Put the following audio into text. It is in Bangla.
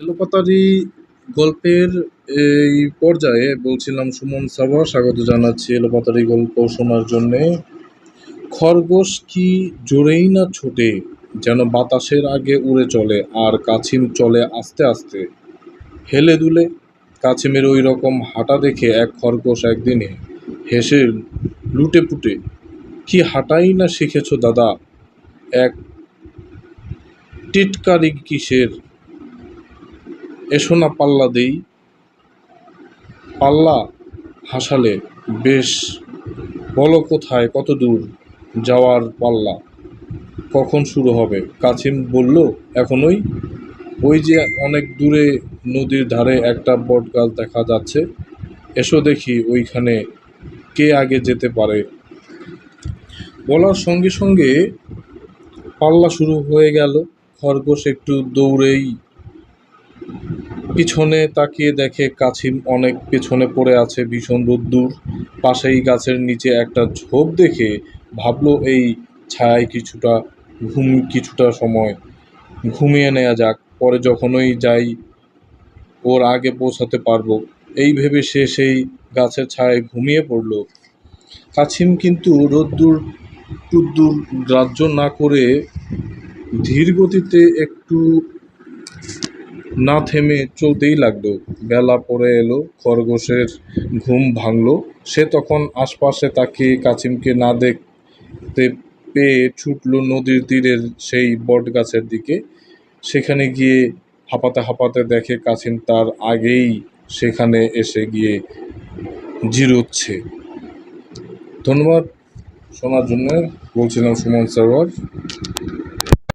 এলোপাতাড়ি গল্পের এই পর্যায়ে বলছিলাম সুমন সাবা স্বাগত জানাচ্ছি এলোপাতারি গল্প শোনার জন্যে। খরগোশ কি জোরেই না ছোটে, যেন বাতাসের আগে উড়ে চলে আর কাছিম চলে আস্তে আস্তে? হেলে দুলে, কাছিমের ওই রকম হাঁটা দেখে এক খরগোশ একদিনে হেসে লুটে পুটে, কি হাঁটাই না শিখেছ দাদা? এক টিটকারি কিসের? এসো না পাল্লা দেই। পাল্লা হাসালে বেশ, বলো কোথায় কত দূর যাওয়ার পাল্লা? কখন শুরু হবে? কাছিম বলল, এখনই। ওই যে অনেক দূরে নদীর ধারে একটা বট গাছ দেখা যাচ্ছে। এসো দেখি ওইখানে কে আগে যেতে পারে। বলার সঙ্গে সঙ্গে পাল্লা শুরু হয়ে গেল। খরগোশ একটু দৌড়েই পিছনে তাকিয়ে দেখে কাছিম অনেক পেছনে পড়ে আছে ভীষণ রোদ্দুর। পাশেই গাছের নিচে একটা ঝোপ দেখে ভাবলো, এই ছায়ায় কিছুটা, ঘুম কিছুটা সময়। ঘুমিয়ে নেওয়া যাক, পরে যখনই যাই ওর আগে পৌঁছাতে পারব। এই ভেবে সে সেই গাছের ছায়ায় ঘুমিয়ে পড়ল। কাছিম কিন্তু রোদ্দুর টুদ্দুর গ্রাহ্য না করে ধীর গতিতে একটু না থেমে চলতেই লাগল। বেলা পড়ে এলো, খরগোশের ঘুম ভাঙলো। সে তখন আশপাশে তাকিয়ে কাছিমকে না দেখতে পেয়ে ছুটলো নদীর তীরের সেই বট গাছের দিকে। সেখানে গিয়ে হাঁপাতে হাঁপাতে দেখে কাছিম তার আগেই সেখানে এসে গিয়ে জিরোচ্ছে। ধন্যবাদ শোনার জন্য, বলছিলাম সুমন সারোয়ার।